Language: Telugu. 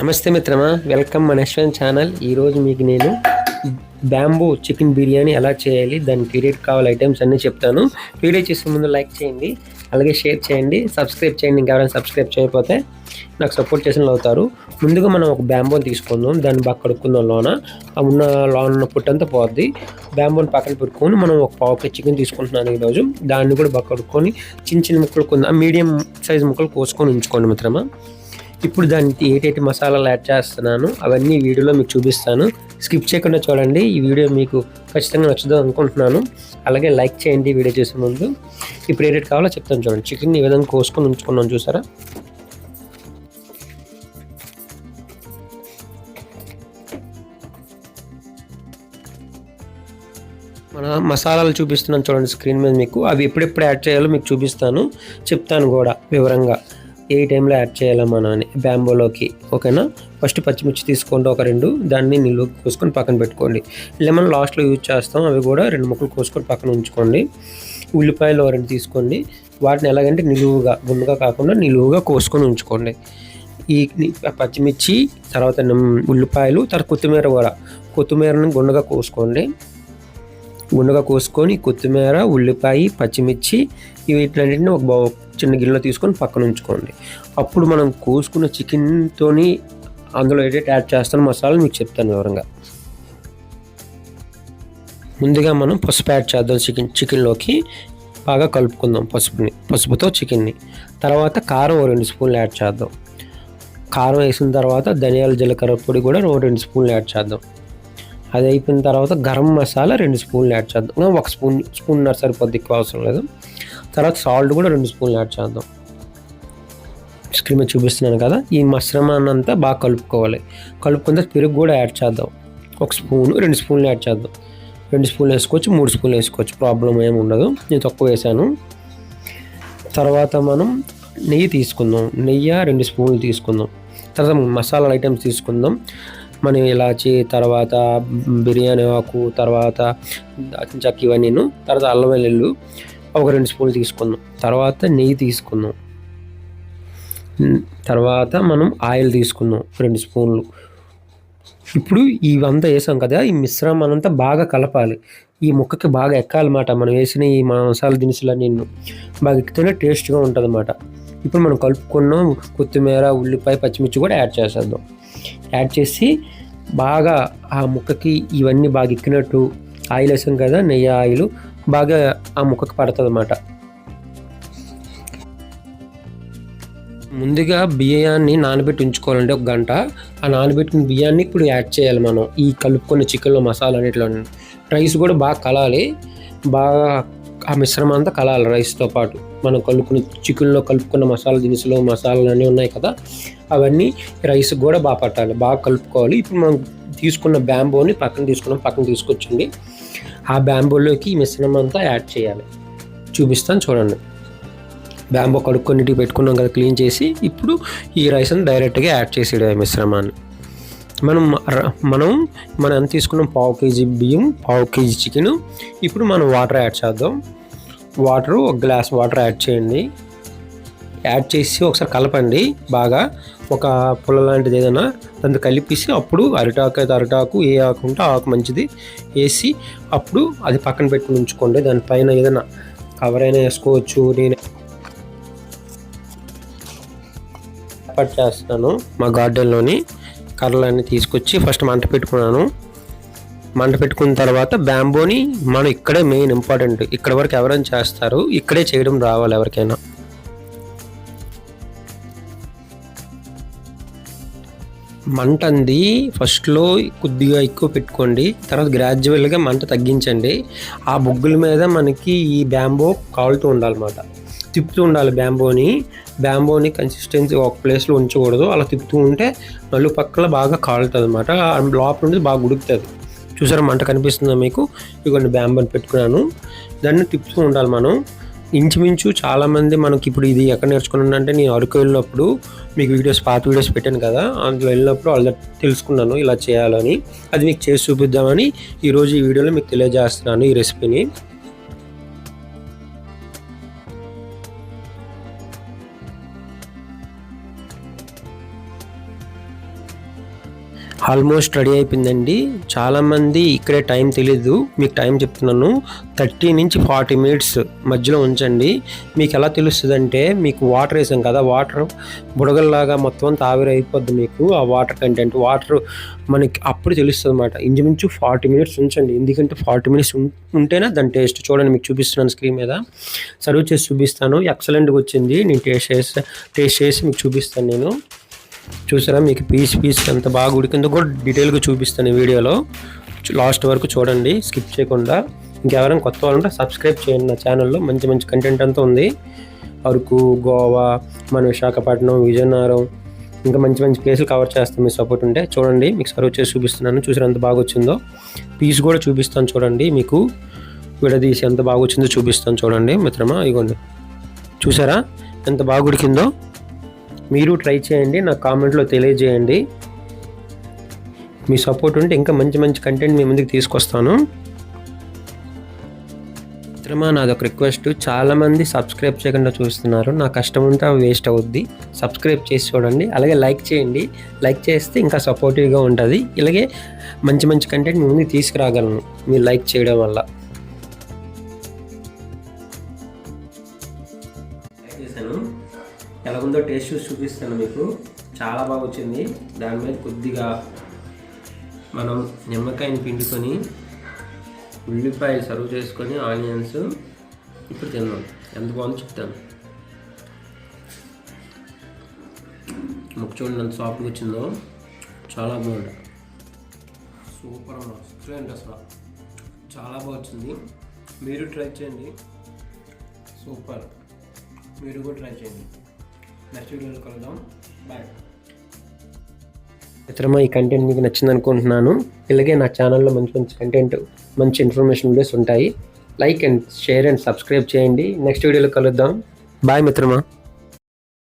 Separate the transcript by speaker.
Speaker 1: నమస్తే మిత్రమా వెల్కమ్ మన యశ్వంత్ ఛానల్. ఈరోజు మీకు నేను బ్యాంబూ చికెన్ బిర్యానీ ఎలా చేయాలి దాని పీరియడ్ కావాలి ఐటమ్స్ అన్నీ చెప్తాను. వీడియో చేసే ముందు లైక్ చేయండి అలాగే షేర్ చేయండి సబ్స్క్రైబ్ చేయండి ఇంకెవరైనా సబ్స్క్రైబ్ చేయకపోతే నాకు సపోర్ట్ చేసిన అవుతారు. ముందుగా మనం ఒక బ్యాంబోని తీసుకుందాం దాన్ని బాగా కడుక్కుందాం లోన ఆ ఉన్న లోన ఉన్న పుట్టంతా పోద్ది. బ్యాంబోని పక్కన పెట్టుకొని మనం ఒక పావు కే చికెన్ తీసుకుంటున్నాను ఈరోజు. దాన్ని కూడా బాగా కడుక్కొని చిన్న చిన్న ముక్కలు కొందాం మీడియం సైజ్ ముక్కలు కోసుకొని ఉంచుకోండి మిత్రమా. ఇప్పుడు దానికి ఏటేటి మసాలాలు యాడ్ చేస్తున్నాను అవన్నీ వీడియోలో మీకు చూపిస్తాను. స్కిప్ చేయకుండా చూడండి ఈ వీడియో మీకు ఖచ్చితంగా నచ్చుదో అనుకుంటున్నాను. అలాగే లైక్ చేయండి వీడియో చేసే ముందు. ఇప్పుడు ఏటేటి కావాలో చెప్తాను చూడండి. చికెన్ ఈ విధంగా కోసుకొని ఉంచుకున్నాను చూసారా? మన మసాలాలు చూపిస్తున్నాను చూడండి స్క్రీన్ మీద మీకు. అవి ఎప్పుడెప్పుడు యాడ్ చేయాలో మీకు చూపిస్తాను. చెప్తాను కూడా వివరంగా. ఏ టైంలో యాడ్ చేయాలా మనం అని బ్యాంబోలోకి ఓకేనా? ఫస్ట్ పచ్చిమిర్చి తీసుకోండి ఒక రెండు దాన్ని నిల్వ కోసుకొని పక్కన పెట్టుకోండి. లెమన్ లాస్ట్లో యూజ్ చేస్తాం అవి కూడా రెండు ముక్కలు కోసుకొని పక్కన ఉంచుకోండి. ఉల్లిపాయలు రెండు తీసుకోండి. వాటిని ఎలాగంటే నిలువుగా గుండుగా కాకుండా నిలువుగా కోసుకొని ఉంచుకోండి. ఈ పచ్చిమిర్చి తర్వాత ఉల్లిపాయలు తర్వాత కొత్తిమీర కూడా కొత్తిమీరను గుండగా కోసుకోండి. గుండగా కోసుకొని కొత్తిమీర ఉల్లిపాయ పచ్చిమిర్చి వీటిలన్నింటినీ ఒక బౌ చిన్న గిన్నెలో తీసుకొని పక్కన ఉంచుకోండి. అప్పుడు మనం కోసుకున్న చికెన్తోని అందులో ఏదైతే యాడ్ చేస్తాను మసాలా మీకు చెప్తాను వివరంగా. ముందుగా మనం పసుపు యాడ్ చేద్దాం చికెన్ చికెన్లోకి బాగా కలుపుకుందాం పసుపుని పసుపుతో చికెన్ని తర్వాత కారం ఓ రెండు స్పూన్లు యాడ్ చేద్దాం. కారం వేసిన తర్వాత ధనియాల జీలకర్ర పొడి కూడా రెండు స్పూన్లు యాడ్ చేద్దాం. అది అయిపోయిన తర్వాత గరం మసాలా రెండు స్పూన్లు యాడ్ చేద్దాం. ఒక స్పూన్ స్పూన్ సరిపోద్ది ఎక్కువ అవసరం లేదు. తర్వాత సాల్ట్ కూడా రెండు స్పూన్లు యాడ్ చేద్దాం. స్క్రీన్ మీద చూపిస్తున్నాను కదా ఈ మిశ్రమాన్నంతా బాగా కలుపుకోవాలి. కలుపుకున్న పెరుగు కూడా యాడ్ చేద్దాం. ఒక స్పూన్ రెండు స్పూన్లు యాడ్ చేద్దాం. రెండు స్పూన్లు వేసుకోవచ్చు మూడు స్పూన్లు వేసుకోవచ్చు. ప్రాబ్లం ఏమి ఉండదు. నేను తక్కువ వేసాను. తర్వాత మనం నెయ్యి తీసుకుందాం. నెయ్యి రెండు స్పూన్లు తీసుకుందాం. తర్వాత మసాలా ఐటమ్స్ తీసుకుందాం. మనం ఇలాచి తర్వాత బిర్యానీ ఆకు తర్వాత చక్క చెక్క ఇవన్నీను తర్వాత అల్లం వెల్లుల్లి ఒక రెండు స్పూన్లు తీసుకుందాం. తర్వాత నెయ్యి తీసుకుందాం. తర్వాత మనం ఆయిల్ తీసుకుందాం రెండు స్పూన్లు. ఇప్పుడు ఇవంతా వేసాం కదా ఈ మిశ్రమం అంతా బాగా కలపాలి. ఈ ముక్కకి బాగా ఎక్కాలన్నమాట. మనం వేసిన ఈ మసాలా దినుసులన్నీ బాగా ఎక్కితేనే టేస్ట్గా ఉంటుంది అన్నమాట ఇప్పుడు మనం కలుపుకున్న కొత్తిమీర ఉల్లిపాయ పచ్చిమిర్చి కూడా యాడ్ చేసేద్దాం. యాడ్ చేసి బాగా ఆ ముక్కకి ఇవన్నీ బాగా ఎక్కినట్టు ఆయిల్ వేసాం కదా నెయ్యి ఆయిల్ బాగా ఆ ముక్కకి పడుతుంది అన్నమాట ముందుగా బియ్యాన్ని నానబెట్టి ఉంచుకోవాలండి ఒక గంట. ఆ నానబెట్టిన బియ్యాన్ని ఇప్పుడు యాడ్ చేయాలి మనం. ఈ కలుపుకున్న చికెన్లో మసాలా అన్నిటిలో రైస్ కూడా బాగా కలాలి. బాగా ఆ మిశ్రమం అంతా కలాలి రైస్తో పాటు. మనం కలుపుకున్న చికెన్లో కలుపుకున్న మసాలా దినుసులు మసాలాలు అన్నీ ఉన్నాయి కదా అవన్నీ రైస్ కూడా బాగా పట్టాలి. బాగా కలుపుకోవాలి. ఇప్పుడు మనం తీసుకున్న బ్యాంబోని పక్కన తీసుకున్నాం పక్కన తీసుకొచ్చింది ఆ బ్యాంబోలోకి ఈ మిశ్రమం అంతా యాడ్ చేయాలి. చూపిస్తాను చూడండి. బ్యాంబో కడుక్కొని పెట్టుకున్నాం కదా క్లీన్ చేసి ఇప్పుడు ఈ రైస్ అని డైరెక్ట్గా యాడ్ చేసేయడం ఆ మిశ్రమాన్ని. మనం మనం మనం ఎంత తీసుకున్నాం పావు కేజీ బియ్యం పావు కేజీ చికెన్ ఇప్పుడు మనం వాటర్ యాడ్ చేద్దాం. వాటర్ ఒక గ్లాస్ వాటర్ యాడ్ చేయండి. యాడ్ చేసి ఒకసారి కలపండి బాగా. ఒక పుల్ల లాంటిది ఏదైనా దాంతో కలిపేసి అప్పుడు అరిటాకు అయితే అరిటాకు ఏ ఆకు ఉంటే ఆకు మంచిది వేసి అప్పుడు అది పక్కన పెట్టుకుని ఉంచుకోండి. దానిపైన ఏదైనా కవర్ అయినా వేసుకోవచ్చు. నేను ఏర్పాటు చేస్తున్నాను మా గార్డెన్లోని కర్రలన్నీ తీసుకొచ్చి ఫస్ట్ మంట పెట్టుకున్నాను. మంట పెట్టుకున్న తర్వాత బ్యాంబోని మనం ఇక్కడే మెయిన్ ఇంపార్టెంట్ ఇక్కడ వరకు ఎవరైనా చేస్తారు ఇక్కడే చేయడం రావాలి ఎవరికైనా. మంట అంది ఫస్ట్లో కొద్దిగా ఎక్కువ పెట్టుకోండి తర్వాత గ్రాడ్యువల్గా మంట తగ్గించండి. ఆ బొగ్గుల మీద మనకి ఈ బ్యాంబో కాలుతూ ఉండాలన్నమాట. తిప్పుతూ ఉండాలి బ్యాంబోని. బ్యాంబోని కన్సిస్టెన్సీ ఒక ప్లేస్లో ఉంచకూడదు. అలా తిప్పుతూ ఉంటే నలుపక్కల బాగా కాలుతుంది అనమాట లోపల నుండి బాగా ఉడుకుతుంది. చూసారా మంట కనిపిస్తుందా మీకు? ఇదిగోండి బ్యాంబోని పెట్టుకున్నాను. దాన్ని తిప్పుతూ ఉండాలి మనం. ఇంచుమించు చాలామంది మనకి ఇప్పుడు ఇది ఎక్కడ నేర్చుకున్నాను అంటే నేను అరకు వెళ్ళినప్పుడు మీకు వీడియోస్ పాత వీడియోస్ పెట్టాను కదా అందులో వెళ్ళినప్పుడు వాళ్ళ తెలుసుకున్నాను ఇలా చేయాలని. అది మీకు చేసి చూపిద్దామని ఈరోజు ఈ వీడియోలో మీకు తెలియజేస్తున్నాను ఈ రెసిపీని. ఆల్మోస్ట్ రెడీ అయిపోయిందండి. చాలామంది ఇక్కడే టైం తెలీదు. మీకు టైం చెప్తున్నాను. థర్టీ నుంచి ఫార్టీ మినిట్స్ మధ్యలో ఉంచండి. మీకు ఎలా తెలుస్తుంది అంటే మీకు వాటర్ వేసాం కదా వాటర్ బుడగల్లాగా మొత్తం తావిరి అయిపోద్ది మీకు. ఆ వాటర్ కంటెంట్ వాటర్ మనకి అప్పుడు తెలుస్తుంది అనమాట ఇంచుమించు ఫార్టీ మినిట్స్ ఉంచండి. ఎందుకంటే ఫార్టీ మినిట్స్ ఉంటేనే దాని టేస్ట్ చూడండి. మీకు చూపిస్తున్నాను స్క్రీన్ మీద. సర్వ్ చేసి చూపిస్తాను. ఎక్సలెంట్గా వచ్చింది. నేను టేస్ట్ చేసి టేస్ట్ చేసి మీకు చూపిస్తాను నేను. చూసారా? మీకు పీస్ పీస్ ఎంత బాగా ఉడికిందో కూడా డీటెయిల్గా చూపిస్తాను ఈ వీడియోలో. లాస్ట్ వరకు చూడండి స్కిప్ చేయకుండా. ఇంకెవరైనా కొత్త వాళ్ళంటే సబ్స్క్రైబ్ చేయండి నా ఛానల్లో మంచి మంచి కంటెంట్ అంతా ఉంది. అరకు గోవా మన విశాఖపట్నం విజయనగరం ఇంకా మంచి మంచి ప్లేసులు కవర్ చేస్తాం. మీ సపోర్ట్ ఉంటే చూడండి మీకు సర్వ్ చేసి చూపిస్తున్నాను. చూసారు ఎంత బాగా వచ్చిందో? పీస్ కూడా చూపిస్తాను చూడండి మీకు. విడదీసి ఎంత బాగా వచ్చిందో చూపిస్తాను చూడండి మిత్రమా. ఇగోండి. చూసారా? ఎంత బాగా ఉడికిందో? మీరు ట్రై చేయండి నా కామెంట్లో తెలియజేయండి. మీ సపోర్ట్ ఉంటే ఇంకా మంచి మంచి కంటెంట్ మీ ముందుకు తీసుకొస్తాను. మిత్రమా నాది ఒక రిక్వెస్ట్ చాలామంది సబ్స్క్రైబ్ చేయకుండా చూస్తున్నారు. నా కష్టం ఉంటే అవి వేస్ట్ అవుద్ది. సబ్స్క్రైబ్ చేసి చూడండి. అలాగే లైక్ చేయండి. లైక్ చేస్తే ఇంకా సపోర్టివ్గా ఉంటుంది. ఇలాగే మంచి మంచి కంటెంట్ మీ ముందుకు తీసుకురాగలను. మీరు లైక్ చేయడం వల్ల. ఎలా ఉందో టేస్ట్ చూసి చూపిస్తాను మీకు. చాలా బాగా వచ్చింది. దాని మీద కొద్దిగా మనం నిమ్మకాయని పిండుకొని ఉల్లిపాయలు సర్వ్ చేసుకొని ఆనియన్స్ ఇప్పుడు తిన్నాం. ఎంత బాగుందో చెప్తాను. ముక్క చూడండి ఎంత సాఫ్ట్గా వచ్చిందో. చాలా బాగుంది. సూపర్ అమ్మా అసలు. చాలా బాగా వచ్చింది. మీరు ట్రై చేయండి. సూపర్. మీరు కూడా ట్రై చేయండి. నెక్స్ట్ వీడియోలో కలుద్దాం. బాయ్ మిత్రమా ఈ కంటెంట్ మీకు నచ్చింది అనుకుంటున్నాను ఇలాగే నా ఛానల్లో మంచి మంచి కంటెంట్ మంచి ఇన్ఫర్మేషన్ వీడియోస్ ఉంటాయి. Like and share and subscribe చేయండి. నెక్స్ట్ వీడియోలో కలుద్దాం. బాయ్ మిత్రమా.